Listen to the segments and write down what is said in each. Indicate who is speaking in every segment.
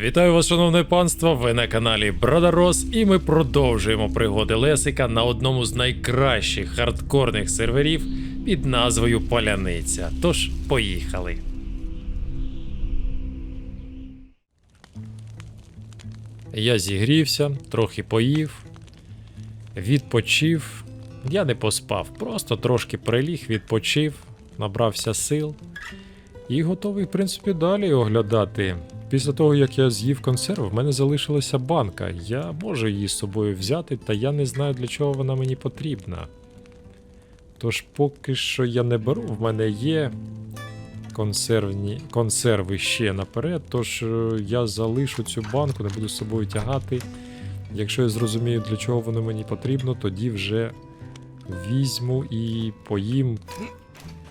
Speaker 1: Вітаю вас, шановне панство! Ви на каналі Бродарос, і ми продовжуємо пригоди Лесика на одному з найкращих хардкорних серверів під назвою Поляниця. Тож, поїхали. Я зігрівся, трохи поїв, відпочив. Я не поспав, просто трошки приліг, відпочив, набрався сил і готовий, в принципі, далі оглядати. Після того, як я з'їв консерв, в мене залишилася банка. Я можу її з собою взяти, та я не знаю, для чого вона мені потрібна. Тож поки що я не беру, в мене є консервні, консерви ще наперед, тож е, я залишу цю банку, не буду з собою тягати. Якщо я зрозумію, для чого воно мені потрібно, тоді вже візьму і поїм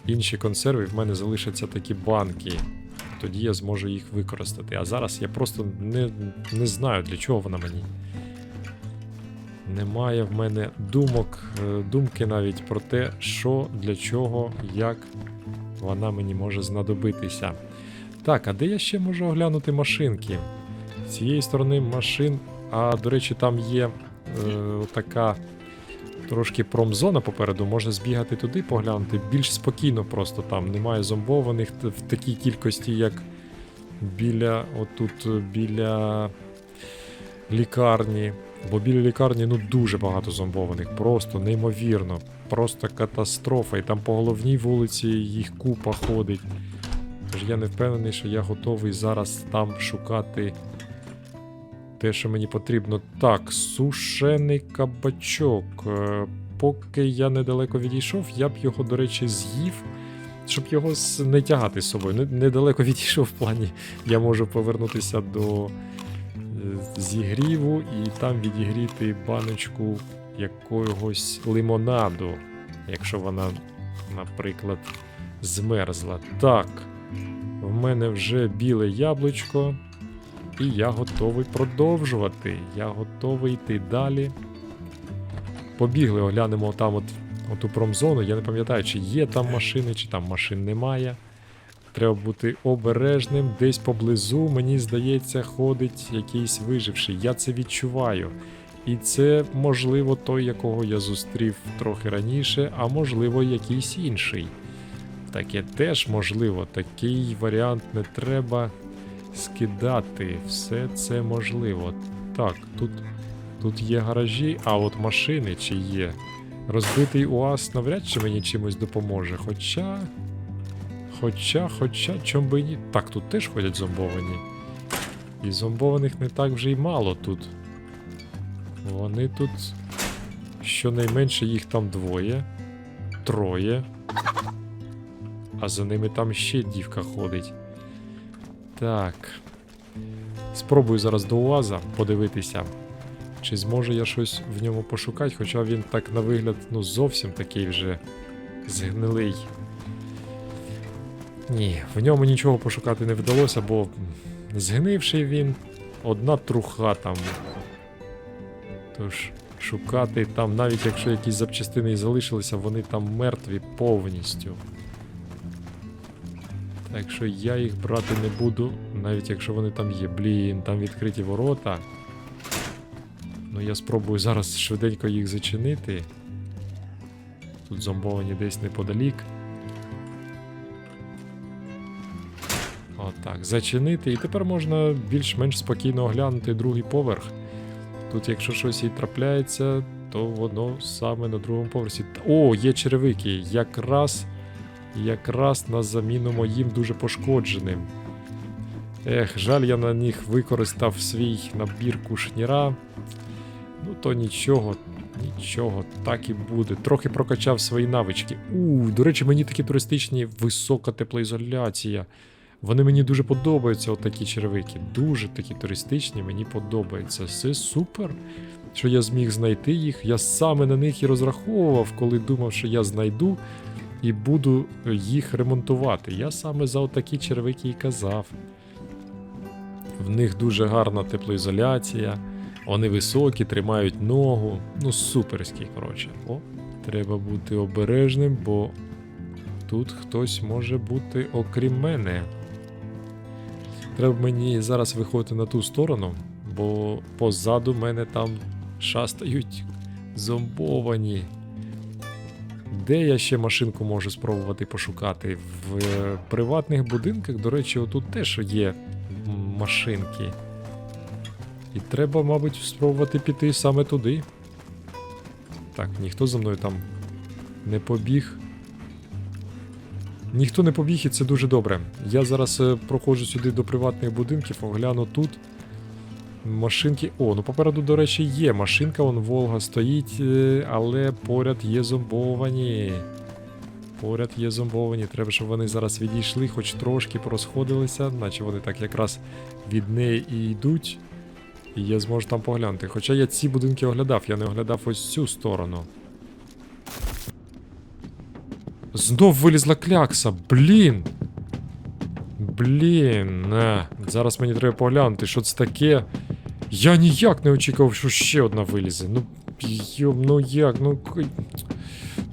Speaker 1: інші консерви, в мене залишаться такі банки. Тоді я зможу їх використати. А зараз я просто не, не знаю, для чого вона мені. Немає в мене думок, е, думки навіть про те, що, для чого, як вона мені може знадобитися. Так, а де я ще можу оглянути машинки? З цієї сторони машин, а до речі, там є е, така трошки промзона попереду, можна збігати туди, поглянути. Більш спокійно просто там. Немає зомбованих в такій кількості, як біля отут, біля лікарні. Бо біля лікарні ну дуже багато зомбованих, просто неймовірно. Просто катастрофа. І там по головній вулиці їх купа ходить. Тож я не впевнений, що я готовий зараз там шукати те, що мені потрібно. Так, сушений кабачок. Е, Поки я недалеко відійшов, я б його, до речі, з'їв, щоб його не тягати з собою. Недалеко відійшов в плані, я можу повернутися до е, зігріву і там відігріти баночку якогось лимонаду, якщо вона, наприклад, змерзла. Так, в мене вже біле яблучко. І я готовий продовжувати. Я готовий йти далі. Побігли, оглянемо там от, оту промзону. Я не пам'ятаю, чи є там машини, чи там машин немає. Треба бути обережним. Десь поблизу, мені здається, ходить якийсь виживший. Я це відчуваю. І це, можливо, той, якого я зустрів трохи раніше, а можливо, якийсь інший. Таке теж можливо. Такий варіант не треба скидати. Все це можливо. Так, тут, тут є гаражі, а от машини чи є. Розбитий УАЗ навряд чи мені чимось допоможе. Хоча. Хоча, хоча, чом би ні. Так, тут теж ходять зомбовані. І зомбованих не так вже й мало тут. Вони тут. Щонайменше їх там двоє, троє. А за ними там ще дівка ходить. Так. Спробую зараз до УАЗа подивитися, чи зможу я щось в ньому пошукати, хоча він так на вигляд ну, зовсім такий вже згнилий. Ні, в ньому нічого пошукати не вдалося, бо згнивший він одна труха там. Тож, шукати там, навіть якщо якісь запчастини і залишилися, вони там мертві повністю. Так що я їх брати не буду, навіть якщо вони там є. Блін, там відкриті ворота. Ну я спробую зараз швиденько їх зачинити. Тут зомбовані десь неподалік. Отак, зачинити. І тепер можна більш-менш спокійно оглянути другий поверх. Тут, якщо щось і трапляється, то воно саме на другому поверсі. О, є черевики. Якраз якраз на заміну моїм дуже пошкодженим. Ех, жаль, я на них використав свій набір кушніра. Ну, то нічого, нічого, так і буде. Трохи прокачав свої навички. У, до речі, мені такі туристичні висока теплоізоляція. Вони мені дуже подобаються, отакі черевики. Дуже такі туристичні, мені подобаються. Це супер, що я зміг знайти їх. Я саме на них і розраховував, коли думав, що я знайду і буду їх ремонтувати. Я саме за отакі червики і казав. В них дуже гарна теплоізоляція, вони високі, тримають ногу. Ну, суперські, коротше. О, треба бути обережним, бо тут хтось може бути окрім мене. Треба мені зараз виходити на ту сторону, бо позаду мене там шастають зомбовані. Де я ще машинку можу спробувати пошукати? В е, приватних будинках, до речі, отут теж є машинки. І треба, мабуть, спробувати піти саме туди. Так, ніхто за мною там не побіг. Ніхто не побіг, і це дуже добре. Я зараз е, проходжу сюди до приватних будинків, огляну тут. Машинки. О, ну попереду, до речі, є машинка, вон Волга стоїть, е, але поряд є зомбовані. Поряд є зомбовані. Треба, щоб вони зараз відійшли, хоч трошки порозходилися, наче вони так якраз від неї і йдуть. І я зможу там поглянути. Хоча я ці будинки оглядав, я не оглядав ось цю сторону. Знов вилізла клякса, блін. Блін. е, Зараз мені треба поглянути, що це таке. Я ніяк не очікував, що ще одна вилізе. Ну, йом, ну як, ну.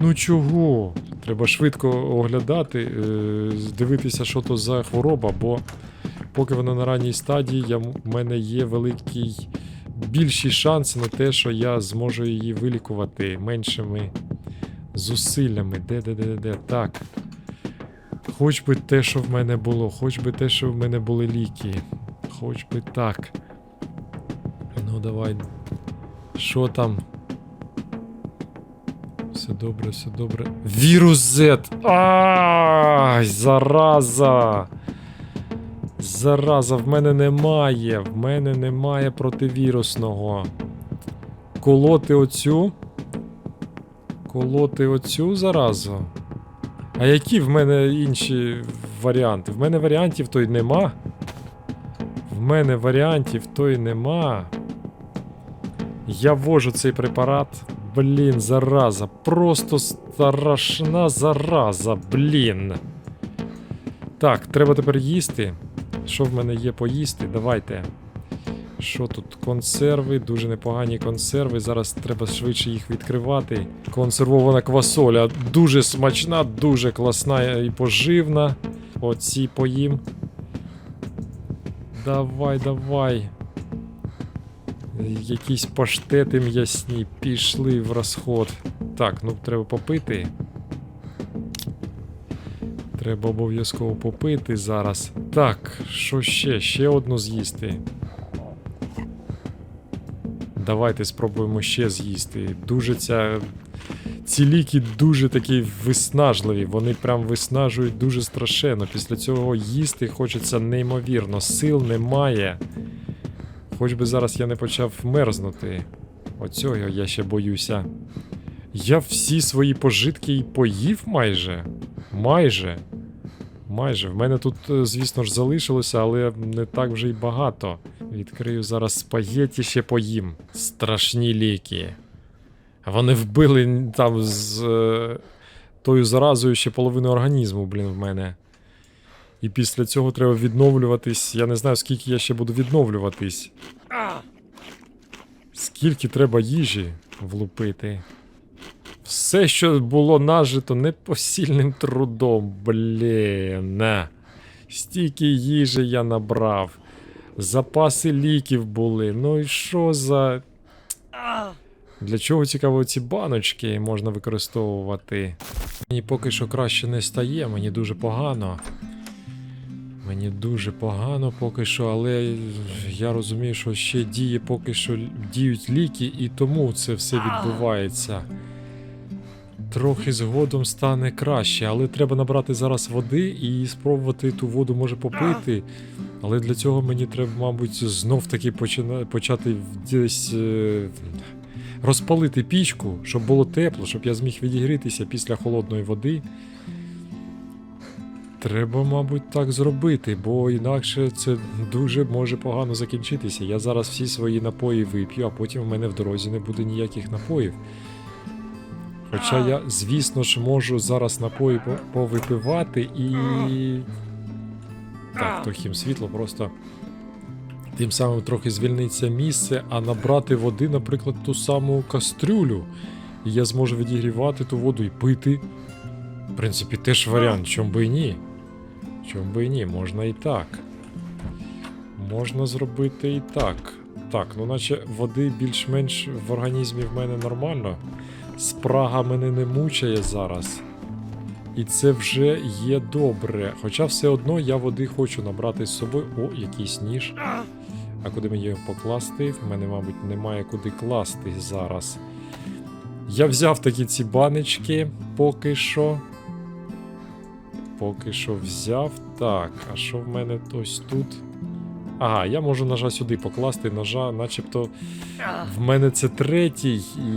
Speaker 1: Ну чого? Треба швидко оглядати, е, дивитися, що то за хвороба, бо поки вона на ранній стадії, я, в мене є великий більші шанси на те, що я зможу її вилікувати меншими зусиллями. Де, де, де, де, де? Так. Хоч би те, що в мене було, хоч би те, що в мене були ліки. Хоч би так. Давай. Що там? Все добре, все добре. Вірус Z! Ай, зараза! Зараза, в мене немає. В мене немає противірусного. Колоти оцю. Колоти оцю заразу. А які в мене інші варіанти? В мене варіантів то й нема. В мене варіантів то й нема. Я ввожу цей препарат. Блін, зараза. Просто страшна зараза, блін. Так, треба тепер їсти. Що в мене є поїсти? Давайте. Що тут? Консерви, дуже непогані консерви. Зараз треба швидше їх відкривати. Консервована квасоля. Дуже смачна, дуже класна і поживна. Оці поїм. Давай, давай. Якісь паштети м'ясні пішли в розход. Так, ну треба попити. Треба обов'язково попити зараз. Так, що ще? Ще одну з'їсти. Давайте спробуємо ще з'їсти. Дуже ця. Ці ліки дуже такі виснажливі. Вони прям виснажують дуже страшенно. Після цього їсти хочеться неймовірно. Сил немає. Хоч би зараз я не почав мерзнути. Оцього я ще боюся. Я всі свої пожитки і поїв майже. Майже. Майже. В мене тут, е, звісно ж, залишилося, але не так вже й багато. Відкрию зараз спагетті ще поїм. Страшні ліки. Вони вбили там з е, тою заразою ще половину організму, блін, в мене. І після цього треба відновлюватись. Я не знаю, скільки я ще буду відновлюватись. Скільки треба їжі влупити. Все, що було нажито непосильним трудом, блін. на. Стільки їжі я набрав. Запаси ліків були. Ну і що за. Для чого цікаво ці баночки можна використовувати? Мені поки що краще не стає, мені дуже погано. Мені дуже погано поки що, але я розумію, що ще діє поки що діють ліки, і тому це все відбувається. Трохи згодом стане краще, але треба набрати зараз води і спробувати ту воду може попити. Але для цього мені треба, мабуть, знов таки почина... почати десь е... розпалити пічку, щоб було тепло, щоб я зміг відігрітися після холодної води. Треба, мабуть, так зробити, бо інакше це дуже може погано закінчитися. Я зараз всі свої напої вип'ю, а потім в мене в дорозі не буде ніяких напоїв. Хоча я, звісно ж, можу зараз напої повипивати і. Так, то хім світло просто. Тим самим трохи звільниться місце, а набрати води, наприклад, ту саму кастрюлю. І я зможу відігрівати ту воду і пити. В принципі, теж варіант, чом би і ні. Чом би і ні, можна і так. Можна зробити і так. Так, ну наче води більш-менш в організмі в мене нормально. Спрага мене не мучає зараз. І це вже є добре. Хоча все одно я води хочу набрати з собою. О, якийсь ніж. А куди мені його покласти? В мене, мабуть, немає куди класти зараз. Я взяв такі ці баночки поки що. Поки що взяв. Так, а що в мене ось тут? Ага, я можу ножа сюди покласти, ножа, начебто в мене це третій, і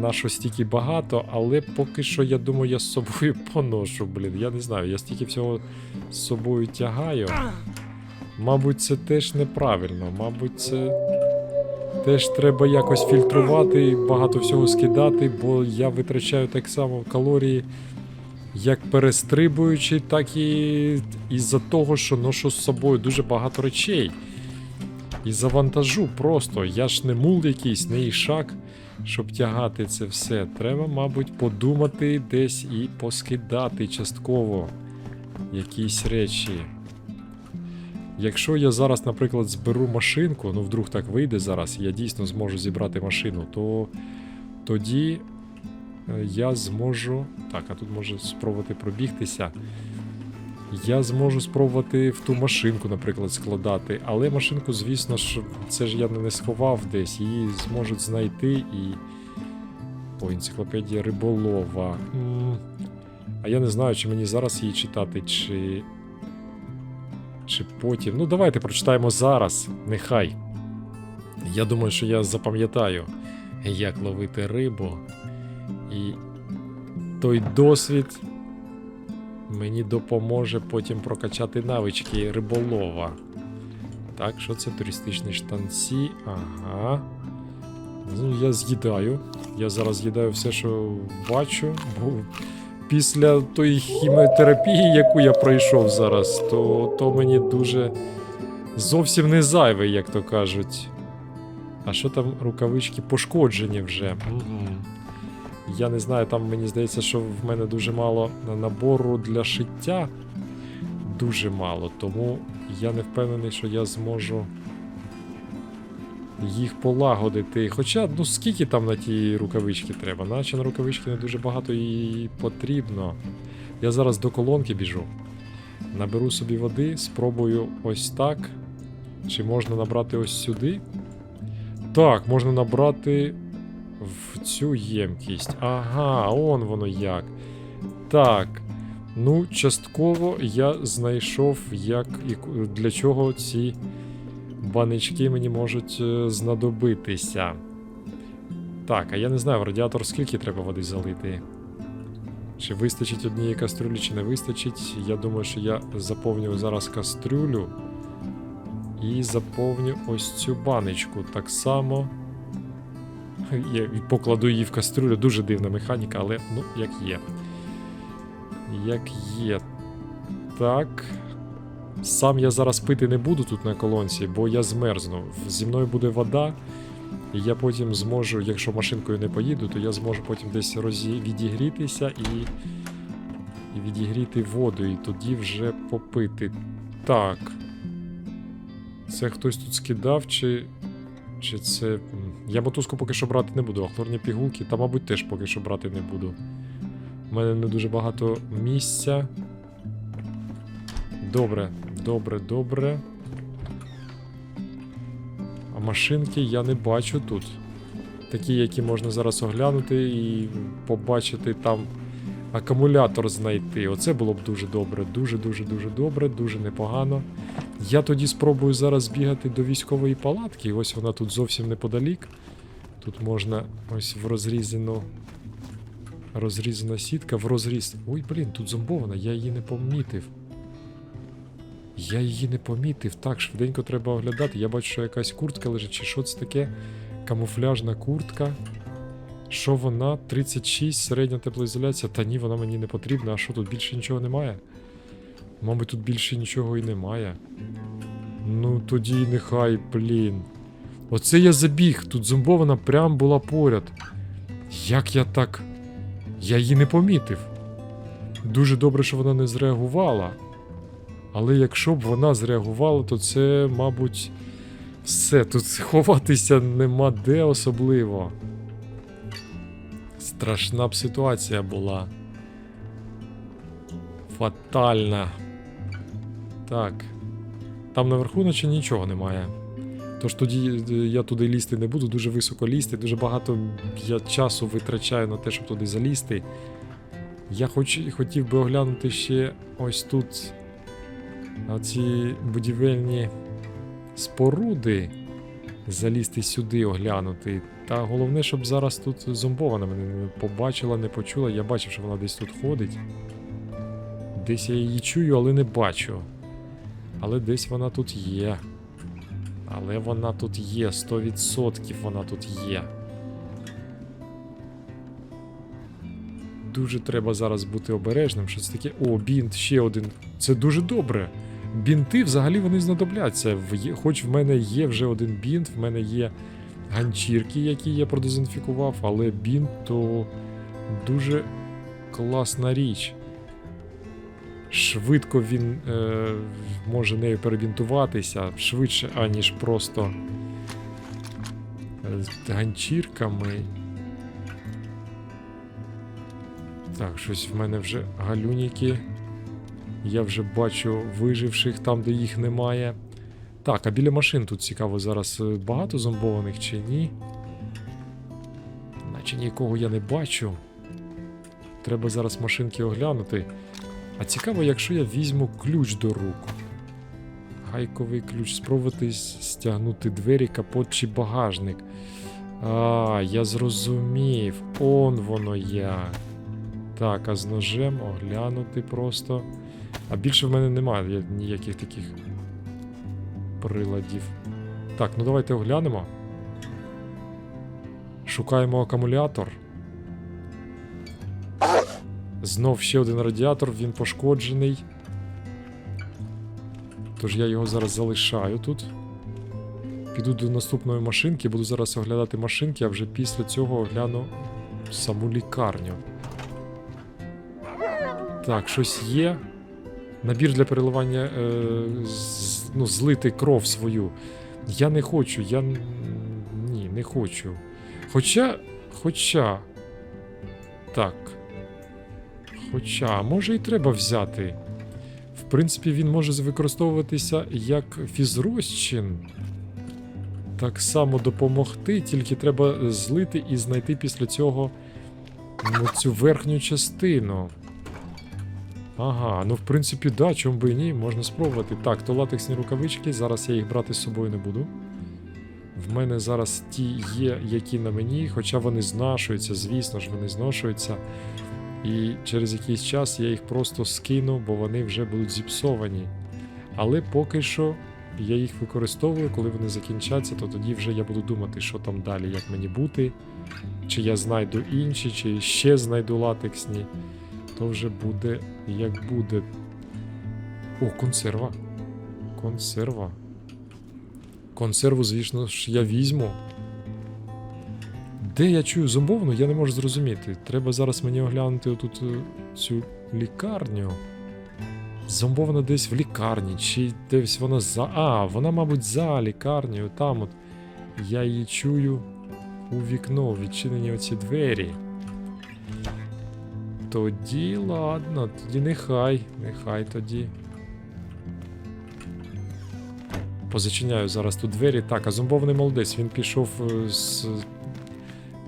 Speaker 1: нашого стільки багато, але поки що я думаю, я з собою поношу, блін. Я не знаю, я стільки всього з собою тягаю. Мабуть, це теж неправильно. Мабуть, це теж треба якось фільтрувати багато всього скидати, бо я витрачаю так само калорії, як перестрибуючи, так і із-за того, що ношу з собою дуже багато речей. І завантажу просто. Я ж не мул якийсь, не ішак, щоб тягати це все. Треба, мабуть, подумати десь і поскидати частково якісь речі. Якщо я зараз, наприклад, зберу машинку, ну вдруг так вийде зараз, і я дійсно зможу зібрати машину, то тоді я зможу. Так, а тут можу спробувати пробігтися. Я зможу спробувати в ту машинку, наприклад, складати. Але машинку, звісно ж, це ж я не сховав десь, її зможуть знайти і. О, енциклопедія риболова. А я не знаю, чи мені зараз її читати, чи. Чи потім. Ну, давайте прочитаємо зараз. Нехай. Я думаю, що я запам'ятаю, як ловити рибу. І той досвід мені допоможе потім прокачати навички риболова. Так, що це туристичні штанці? Ага. Ну, я з'їдаю. Я зараз з'їдаю все, що бачу, бо після тої хіміотерапії, яку я пройшов зараз, то, то мені дуже зовсім не зайве, як то кажуть. А що там рукавички пошкоджені вже? Угу. Я не знаю, там мені здається, що в мене дуже мало набору для шиття. Дуже мало, тому я не впевнений, що я зможу їх полагодити. Хоча, ну скільки там на ті рукавички треба? Наче на рукавички не дуже багато і потрібно. Я зараз до колонки біжу. Наберу собі води, спробую ось так. Чи можна набрати ось сюди? Так, можна набрати в цю ємкість. Ага, он воно як. Так. Ну, частково я знайшов, як і для чого ці банички мені можуть е, знадобитися. Так, а я не знаю, в радіатор скільки треба води залити. Чи вистачить однієї кастрюлі, чи не вистачить. Я думаю, що я заповню зараз кастрюлю і заповню ось цю баночку. Так само. Я покладу її в кастрюлю. Дуже дивна механіка, але ну, як є. Як є. Так. Сам я зараз пити не буду тут на колонці, бо я змерзну. Зі мною буде вода, і я потім зможу, якщо машинкою не поїду, то я зможу потім десь розі... відігрітися і... і відігріти воду, і тоді вже попити. Так. Це хтось тут скидав, чи. Чи це. Я мотузку поки що брати не буду, а хлорні пігулки, та, мабуть, теж поки що брати не буду. У мене не дуже багато місця. Добре, добре, добре. А машинки я не бачу тут. Такі, які можна зараз оглянути і побачити там акумулятор знайти. Оце було б дуже добре. Дуже-дуже дуже добре, дуже непогано. Я тоді спробую зараз бігати до військової палатки. Ось вона тут зовсім неподалік. Тут можна ось в розрізану. Розрізана сітка в розріз. Ой, блін, тут зомбована, я її не помітив. Я її не помітив. Так, швиденько треба оглядати. Я бачу, що якась куртка лежить, чи що це таке? Камуфляжна куртка. Що вона? 36, середня теплоізоляція. Та ні, вона мені не потрібна. А що тут більше нічого немає? Мабуть, тут більше нічого і немає. Ну, тоді нехай, блін. Оце я забіг. Тут зомбована прям була поряд. Як я так. Я її не помітив. Дуже добре, що вона не зреагувала. Але якщо б вона зреагувала, то це, мабуть, все. Тут ховатися нема де особливо. Страшна б ситуація була. Фатальна. Так. Там наверху наче нічого немає. Тож тоді е, я туди лізти не буду, дуже високо лізти, дуже багато я часу витрачаю на те, щоб туди залізти. Я хоч, хотів би оглянути ще ось тут ці будівельні споруди. Залізти сюди, оглянути. Та головне, щоб зараз тут зомбована мене не побачила, не почула. Я бачив, що вона десь тут ходить. Десь я її чую, але не бачу. Але десь вона тут є. Але вона тут є, 100% вона тут є. Дуже треба зараз бути обережним. Що це таке? О, бінт, ще один. Це дуже добре. Бінти взагалі вони знадобляться. Хоч в мене є вже один бінт, в мене є ганчірки, які я продезінфікував, але бінт то дуже класна річ. Швидко він е, може нею перебінтуватися, швидше, аніж просто е, з ганчірками. Так, щось в мене вже галюніки. Я вже бачу виживших там, де їх немає. Так, а біля машин тут цікаво зараз е, багато зомбованих чи ні. Наче нікого я не бачу. Треба зараз машинки оглянути. А цікаво, якщо я візьму ключ до рук. Гайковий ключ, спробувати стягнути двері, капот чи багажник. А, я зрозумів. Он воно як. Так, а з ножем оглянути просто. А більше в мене немає ніяких таких приладів. Так, ну давайте оглянемо. Шукаємо акумулятор. Знов ще один радіатор, він пошкоджений. Тож я його зараз залишаю тут. Піду до наступної машинки, буду зараз оглядати машинки, а вже після цього огляну саму лікарню. Так, щось є. Набір для переливання, е, з, ну, злити кров свою. Я не хочу, я. Ні, не хочу. Хоча. Хоча. Так. Хоча, може і треба взяти. В принципі, він може використовуватися як фізрозчин. Так само допомогти, тільки треба злити і знайти після цього ну, цю верхню частину. Ага, ну в принципі, да, чому би і ні, можна спробувати. Так, то латексні рукавички, зараз я їх брати з собою не буду. В мене зараз ті є, які на мені, хоча вони знашуються, звісно ж, вони зношуються. І через якийсь час я їх просто скину, бо вони вже будуть зіпсовані. Але поки що я їх використовую, коли вони закінчаться, то тоді вже я буду думати, що там далі, як мені бути. Чи я знайду інші, чи ще знайду латексні. То вже буде як буде. О, консерва. Консерва. Консерву, звісно ж, я візьму. Де я чую зомбовану, я не можу зрозуміти. Треба зараз мені оглянути отут е, цю лікарню. Зомбована десь в лікарні, чи десь вона за. А, вона, мабуть, за лікарнею. Там от я її чую у вікно, відчинені оці двері. Тоді ладно, тоді нехай, нехай тоді. Позачиняю зараз тут двері. Так, а зомбований молодець, він пішов е, з...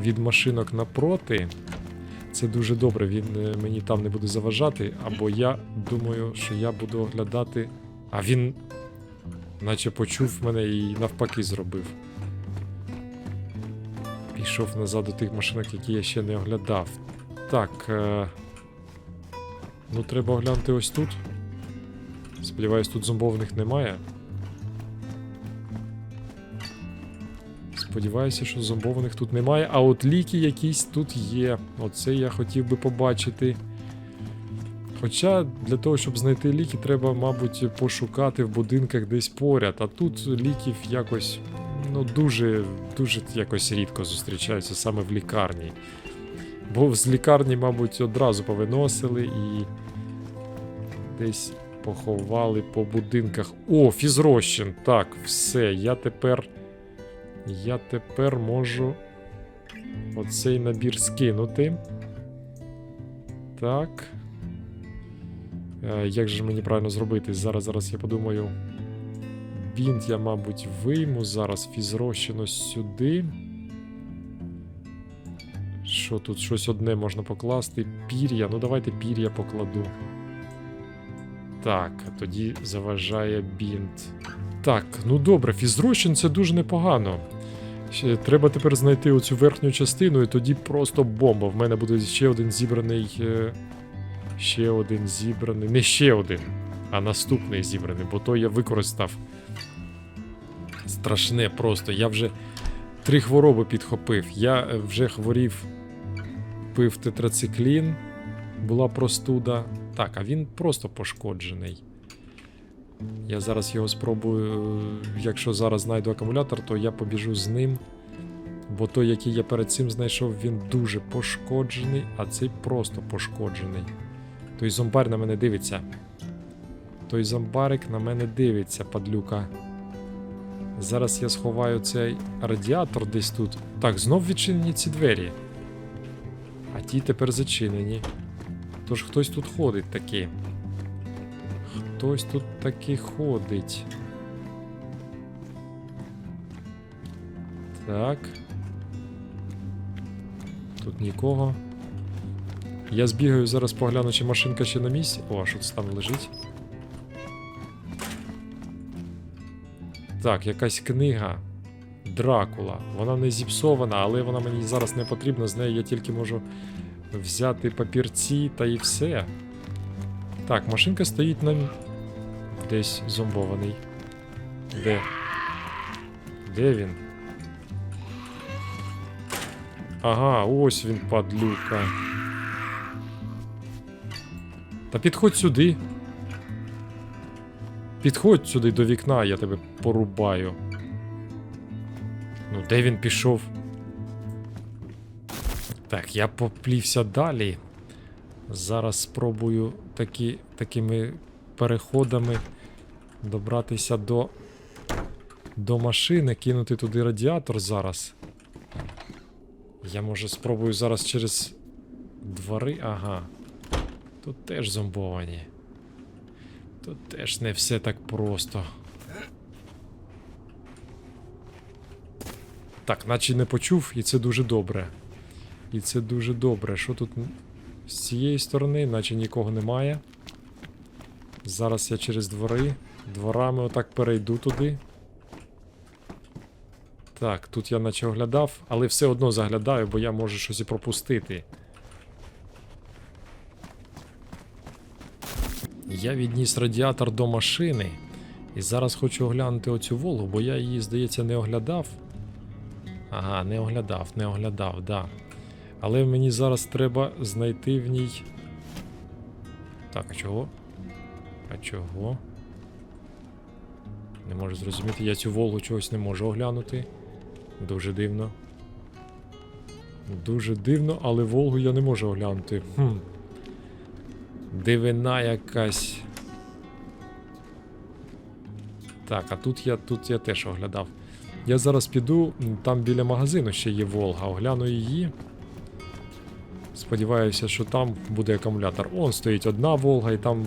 Speaker 1: від машинок напроти. Це дуже добре, він е, мені там не буде заважати, або я думаю, що я буду оглядати. А він наче почув мене і навпаки зробив. Пішов назад до тих машинок, які я ще не оглядав. Так. Е... Ну, треба оглянути ось тут. Сподіваюсь, тут зомбованих немає. Сподіваюся, що зомбованих тут немає. А от ліки якісь тут є. Оце я хотів би побачити. Хоча для того, щоб знайти ліки, треба, мабуть, пошукати в будинках десь поряд. А тут ліків якось ну, дуже, дуже якось рідко зустрічаються саме в лікарні. Бо з лікарні, мабуть, одразу повиносили і десь поховали по будинках. О, фізрощин. Так, все. Я тепер. Я тепер можу оцей набір скинути. Так. Е, як же мені правильно зробити? Зараз, зараз я подумаю. Бінт я, мабуть, вийму зараз фізрощину сюди. Що тут щось одне можна покласти? Пір'я. Ну давайте пір'я покладу. Так, тоді заважає бінт. Так, ну добре, фізрощин це дуже непогано. Треба тепер знайти оцю верхню частину, і тоді просто бомба. В мене буде ще один зібраний. е, Ще один зібраний. Не ще один, а наступний зібраний, бо той я використав. Страшне просто. Я вже три хвороби підхопив. Я е, вже хворів, пив тетрациклін, була простуда. Так, а він просто пошкоджений. Я зараз його спробую. е, Якщо зараз знайду акумулятор, то я побіжу з ним. Бо той, який я перед цим знайшов, він дуже пошкоджений, а цей просто пошкоджений. Той зомбар на мене дивиться. Той зомбарик на мене дивиться, падлюка. Зараз я сховаю цей радіатор десь тут. Так, знов відчинені ці двері. А ті тепер зачинені. Тож хтось тут ходить таки. Хтось тут таки ходить. Так. Тут нікого. Я збігаю зараз погляну, чи машинка ще на місці. О, а що це там лежить? Так, якась книга. Дракула. Вона не зіпсована, але вона мені зараз не потрібна. З неї я тільки можу взяти папірці та і все. Так, машинка стоїть на. Десь зомбований. Де? Де він? Ага, ось він, падлюка. Та підходь сюди. Підходь сюди до вікна, я тебе порубаю. Ну, де він пішов? Так, я поплівся далі. Зараз спробую такі, такими переходами добратися до, до машини, кинути туди радіатор зараз. Я може спробую зараз через двори. Ага. Тут теж зомбовані. Тут теж не все так просто. Так, наче не почув, і це дуже добре. І це дуже добре. Що тут з цієї сторони, наче нікого немає. Зараз я через двори. Дворами отак перейду туди. Так, тут я наче оглядав, але все одно заглядаю, бо я можу щось і пропустити. Я відніс радіатор до машини. І зараз хочу оглянути оцю Волгу, бо я її, здається, не оглядав. Ага, не оглядав, не оглядав, да. Але мені зараз треба знайти в ній. Так, а чого? А чого? Не можу зрозуміти, я цю Волгу чогось не можу оглянути. Дуже дивно. Дуже дивно, але Волгу я не можу оглянути. Хм. Дивина якась. Так, а тут я тут я теж оглядав. Я зараз піду, там біля магазину ще є Волга, огляну її. Сподіваюся, що там буде акумулятор. Он стоїть одна Волга, і там,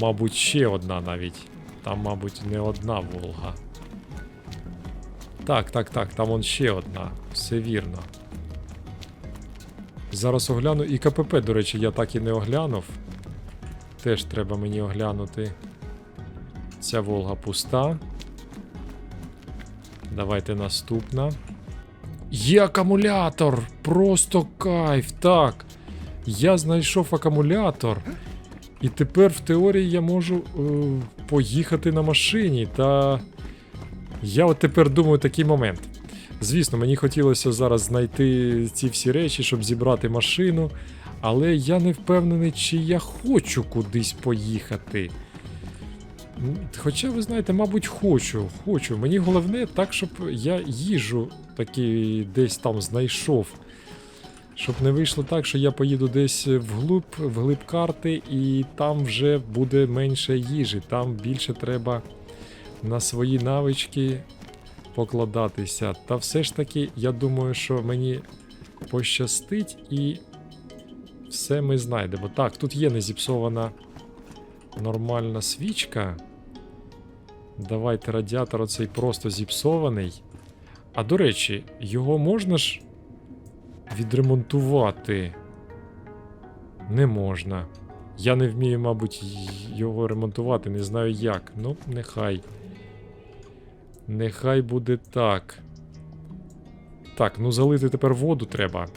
Speaker 1: мабуть, ще одна навіть. Там, мабуть, не одна Волга. Так, так, так, там он ще одна. Все вірно. Зараз огляну. І КПП, до речі, я так і не оглянув. Теж треба мені оглянути. Ця Волга пуста. Давайте наступна. Є акумулятор! Просто кайф! Так. Я знайшов акумулятор. І тепер в теорії я можу е, поїхати на машині. Та я от тепер думаю такий момент. Звісно, мені хотілося зараз знайти ці всі речі, щоб зібрати машину. Але я не впевнений, чи я хочу кудись поїхати. Хоча, ви знаєте, мабуть, хочу. Хочу. Мені головне так, щоб я їжу таки десь там знайшов. Щоб не вийшло так, що я поїду десь вглуб, вглиб карти, і там вже буде менше їжі. Там більше треба на свої навички покладатися. Та все ж таки, я думаю, що мені пощастить і все ми знайдемо. Так, тут є незіпсована нормальна свічка. Давайте радіатор оцей просто зіпсований. А до речі, його можна ж відремонтувати? Не можна. Я не вмію, мабуть, його ремонтувати, не знаю як. Ну, нехай. Нехай буде так. Так, ну залити тепер воду треба.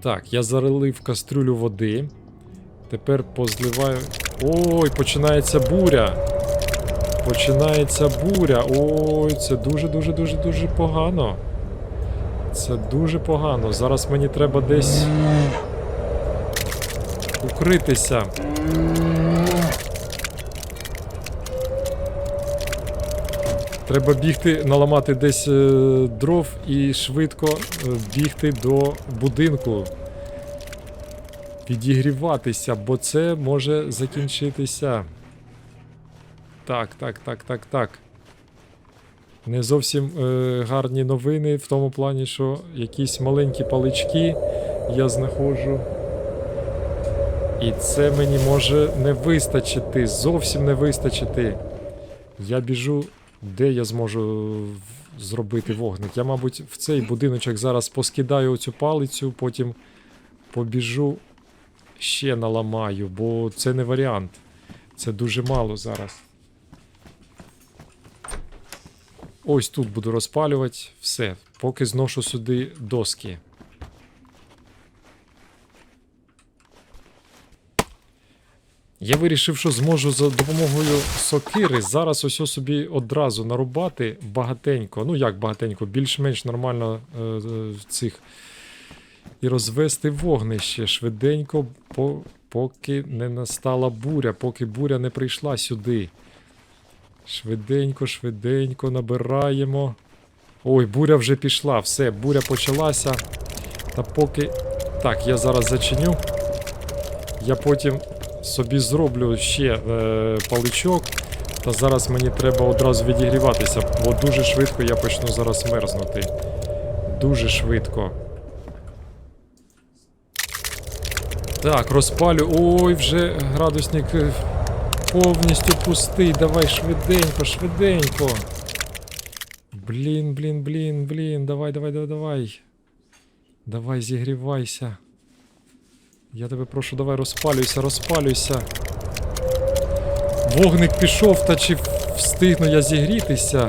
Speaker 1: Так, я залив кастрюлю води. Тепер позливаю. Ой, починається буря. Починається буря. Ой, це дуже-дуже дуже дуже погано. Це дуже погано. Зараз мені треба десь укритися. Треба бігти, наламати десь е, дров і швидко е, бігти до будинку. Підігріватися, бо це може закінчитися. Так, так, так, так, так. Не зовсім е, гарні новини в тому плані, що якісь маленькі палички я знаходжу. І це мені може не вистачити, зовсім не вистачити. Я біжу, де я зможу зробити вогник. Я, мабуть, в цей будиночок зараз поскидаю оцю палицю, потім побіжу ще наламаю, бо це не варіант. Це дуже мало зараз. Ось тут буду розпалювати. Все. Поки зношу сюди доски. Я вирішив, що зможу за допомогою сокири зараз ось собі одразу нарубати багатенько. Ну як багатенько, більш-менш нормально е, цих. І розвести вогнище швиденько, по, поки не настала буря, поки буря не прийшла сюди. Швиденько, швиденько набираємо. Ой, буря вже пішла, все, буря почалася. Та поки. Так, я зараз зачиню. Я потім собі зроблю ще е, паличок. Та зараз мені треба одразу відігріватися, бо дуже швидко я почну зараз мерзнути. Дуже швидко. Так, розпалю. Ой, вже градусник е, повністю пустий. Давай швиденько, швиденько. Блін, блін, блін, блін. Давай, давай, давай, давай. Давай, зігрівайся. Я тебе прошу, давай розпалюйся, розпалюйся. Вогник пішов, та чи встигну я зігрітися?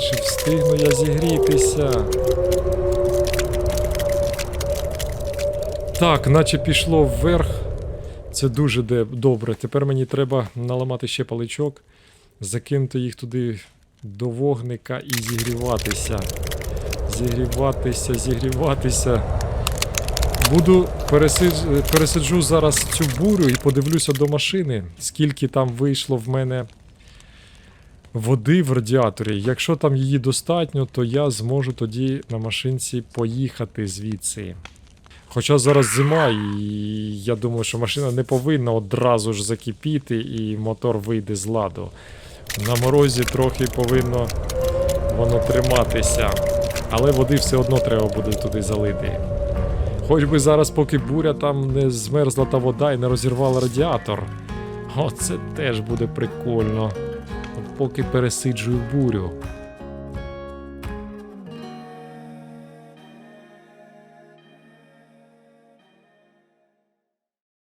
Speaker 1: Чи встигну я зігрітися? Так, наче пішло вверх. Це дуже добре. Тепер мені треба наламати ще паличок, закинути їх туди до вогника і зігріватися. Зігріватися, зігріватися. Буду пересидж... пересиджу зараз цю бурю і подивлюся до машини, скільки там вийшло в мене води в радіаторі. Якщо там її достатньо, то я зможу тоді на машинці поїхати звідси. Хоча зараз зима, і я думаю, що машина не повинна одразу ж закипіти і мотор вийде з ладу. На морозі трохи повинно воно триматися. Але води все одно треба буде туди залити. Хоч би зараз, поки буря там не змерзла та вода і не розірвала радіатор. О, це теж буде прикольно. Поки пересиджую бурю.